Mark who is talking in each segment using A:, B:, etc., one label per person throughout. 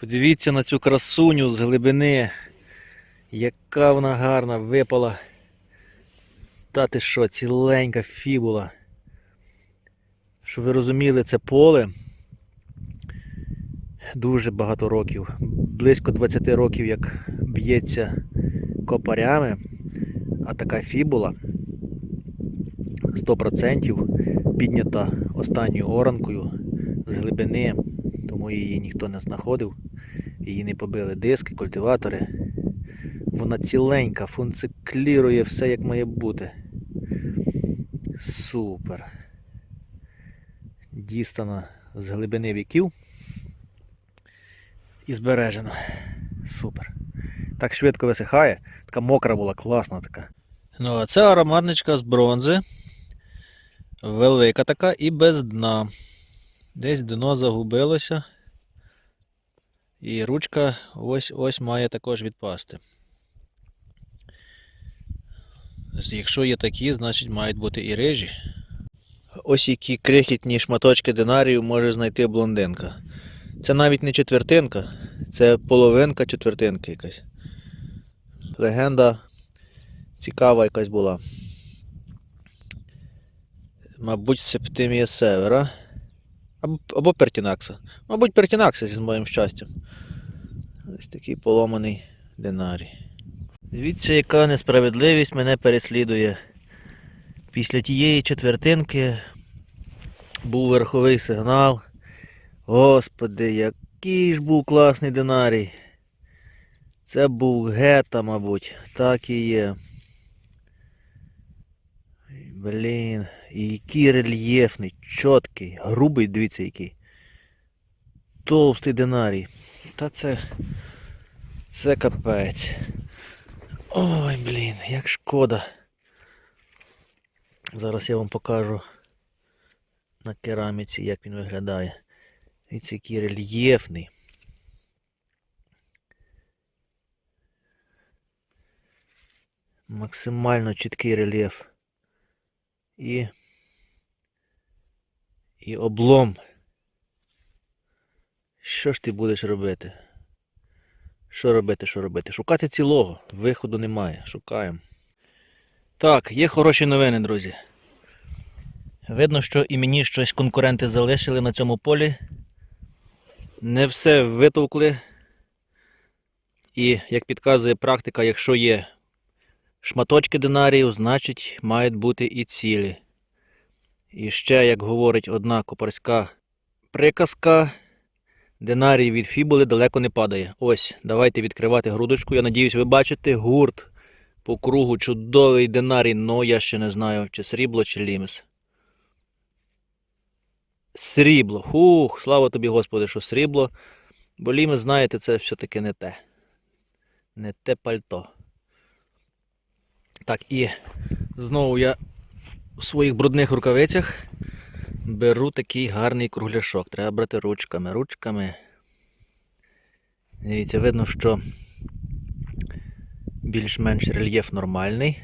A: Подивіться на цю красуню з глибини. Яка вона гарна випала. Та ти що, ціленька фібула. Щоб ви розуміли, це поле дуже багато років. Близько 20 років, як б'ється копарями, а така фібула 100% піднята останньою оранкою з глибини, тому її ніхто не знаходив. Її не побили диски, культиватори. Вона ціленька, функціклірує все як має бути. Супер. Дістана з глибини віків і збережена. Супер. Так швидко висихає. Така мокра була, класна така. Ну, а це ароматничка з бронзи. Велика така і без дна. Десь дно загубилося. І ручка ось ось має також відпасти. Якщо є такі, значить мають бути і рижі. Ось які крихітні шматочки динарію може знайти блондинка. Це навіть не четвертинка, це половинка четвертинки якась. Легенда цікава якась була. Мабуть, Септимія Севера. Або, Пертінакса. Мабуть, Пертінакса зі моїм щастям. Ось такий поломаний динарій. Дивіться, яка несправедливість мене переслідує. Після тієї четвертинки був верховий сигнал. Господи, який ж був класний динарій. Це був гета, мабуть. Так і є. Блін, і який рельєфний, чіткий, грубий, дивіться який. Товстий динарій. Та це. Це капець. Ой, блін, як шкода. Зараз я вам покажу на кераміці, як він виглядає. Дивіться, який рельєфний. Максимально чіткий рельєф. І. І облом. Що ж ти будеш робити? Що робити, що робити? Шукати цілого. Виходу немає. Шукаємо. Так, є хороші новини, друзі. Видно, що і мені щось конкуренти залишили на цьому полі. Не все витовкли. І, як підказує практика, якщо є шматочки динарію, значить мають бути і цілі. І ще, як говорить одна копарська приказка, динарій від фібули далеко не падає. Ось, давайте відкривати грудочку. Я надіюсь, ви бачите гурт по кругу чудовий динарій, но я ще не знаю, чи срібло, чи лімес. Срібло. Хух, слава тобі, Господи, що срібло. Бо лімес, знаєте, це все-таки не те. Не те пальто. Так, і знову я у своїх брудних рукавицях беру такий гарний кругляшок. Треба брати ручками, ручками. Дивіться, видно, що більш-менш рельєф нормальний.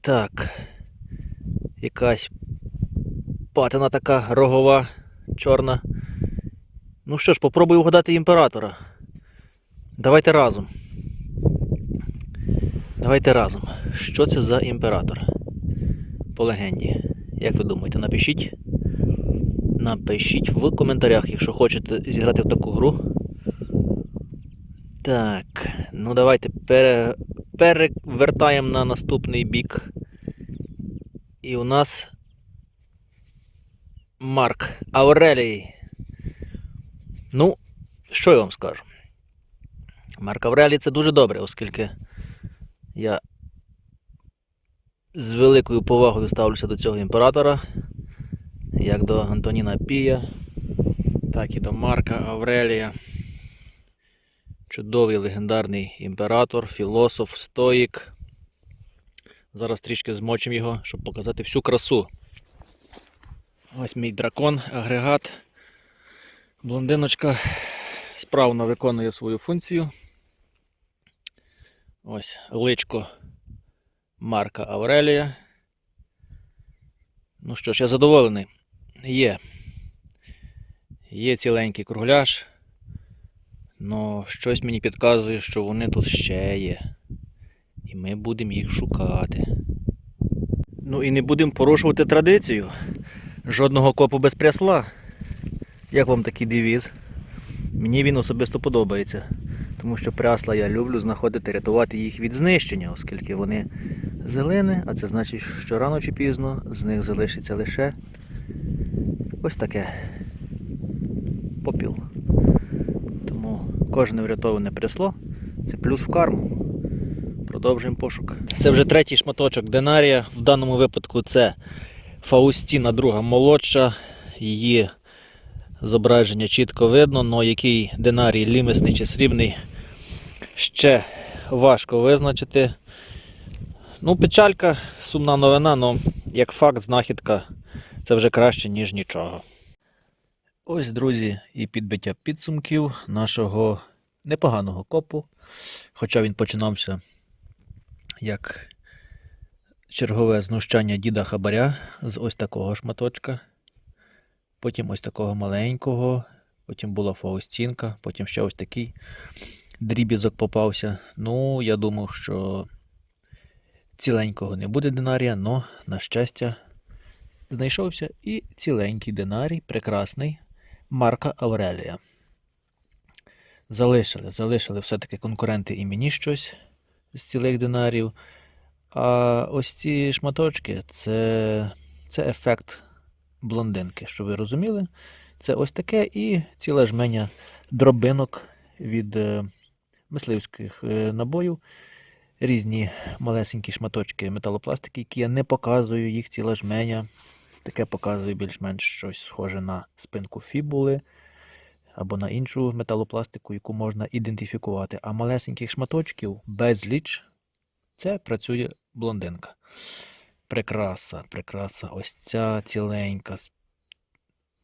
A: Так. Якась патина така рогова, чорна. Ну що ж, попробую вгадати імператора. Давайте разом. Давайте разом. Що це за імператор? По легенді. Як ви думаєте, напишіть? Напишіть в коментарях, якщо хочете зіграти в таку гру. Так, ну давайте пере... перевертаємо на наступний бік. І у нас Марк Аврелій. Ну, що я вам скажу? Марк Аврелій це дуже добре, оскільки я з великою повагою ставлюся до цього імператора, як до Антоніна Пія, так і до Марка Аврелія. Чудовий легендарний імператор, філософ, стоїк. Зараз трішки змочимо його, щоб показати всю красу. Ось мій дракон, агрегат. Блондиночка справно виконує свою функцію. Ось личко Марка Аврелія. Ну що ж, я задоволений. Є. Є ціленький кругляш. Но щось мені підказує, що вони тут ще є. І ми будемо їх шукати. Ну і не будемо порушувати традицію. Жодного копу без прясла. Як вам такий девіз? Мені він особисто подобається. Тому що прясла я люблю знаходити, рятувати їх від знищення, оскільки вони зелені, а це значить, що рано чи пізно з них залишиться лише ось таке попіл. Тому кожне врятоване прясло це плюс в карму. Продовжуємо пошук. Це вже третій шматочок динарія. В даному випадку це Фаустіна друга молодша. Її зображення чітко видно, але який динарій лімесний чи срібний ще важко визначити. Ну, печалька, сумна новина, але як факт, знахідка це вже краще, ніж нічого. Ось, друзі, і підбиття підсумків нашого непоганого копу. Хоча він починався як чергове знущання діда Хабаря з ось такого шматочка. Потім ось такого маленького, потім була Фаустінка, потім ще ось такий дрібізок попався. Ну, я думав, що ціленького не буде динарія, але, на щастя, знайшовся і ціленький динарій, прекрасний, Марка Аврелія. Залишили, залишили все-таки конкуренти і мені щось з цілих динарів. А ось ці шматочки це, це ефект блондинки, що ви розуміли. Це ось таке і ціла жменя дробинок від е, мисливських е, набоїв. Різні малесенькі шматочки металопластики, які я не показую, їх ціла жменя. Таке показую більш-менш щось схоже на спинку фібули або на іншу металопластику, яку можна ідентифікувати. А малесеньких шматочків безліч це працює блондинка. Прекраса, прекраса. Ось ця ціленька.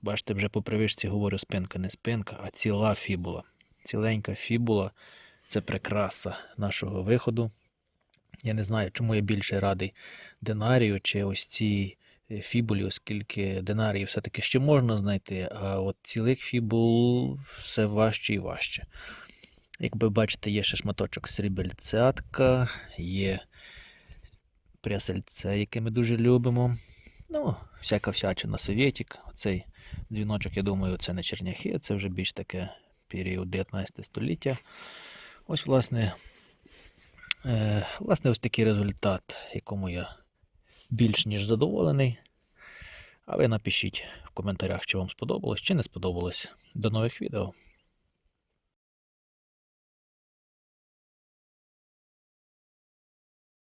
A: Бачите, вже по привичці говорю спинка, не спинка, а ціла фібула. Ціленька фібула це прикраса нашого виходу. Я не знаю, чому я більше радий динарію чи ось цій е, фібулі, оскільки динарії все-таки ще можна знайти, а от цілих фібул все важче і важче. Як ви бачите, є ще шматочок срібельцятка, є прясельце, яке ми дуже любимо. Ну, всяка всячина совєтік. Оцей дзвіночок, я думаю, це не черняхи, це вже більш таке період 19 століття. Ось, власне, е, власне, ось такий результат, якому я більш ніж задоволений. А ви напишіть в коментарях, чи вам сподобалось, чи не сподобалось. До нових відео.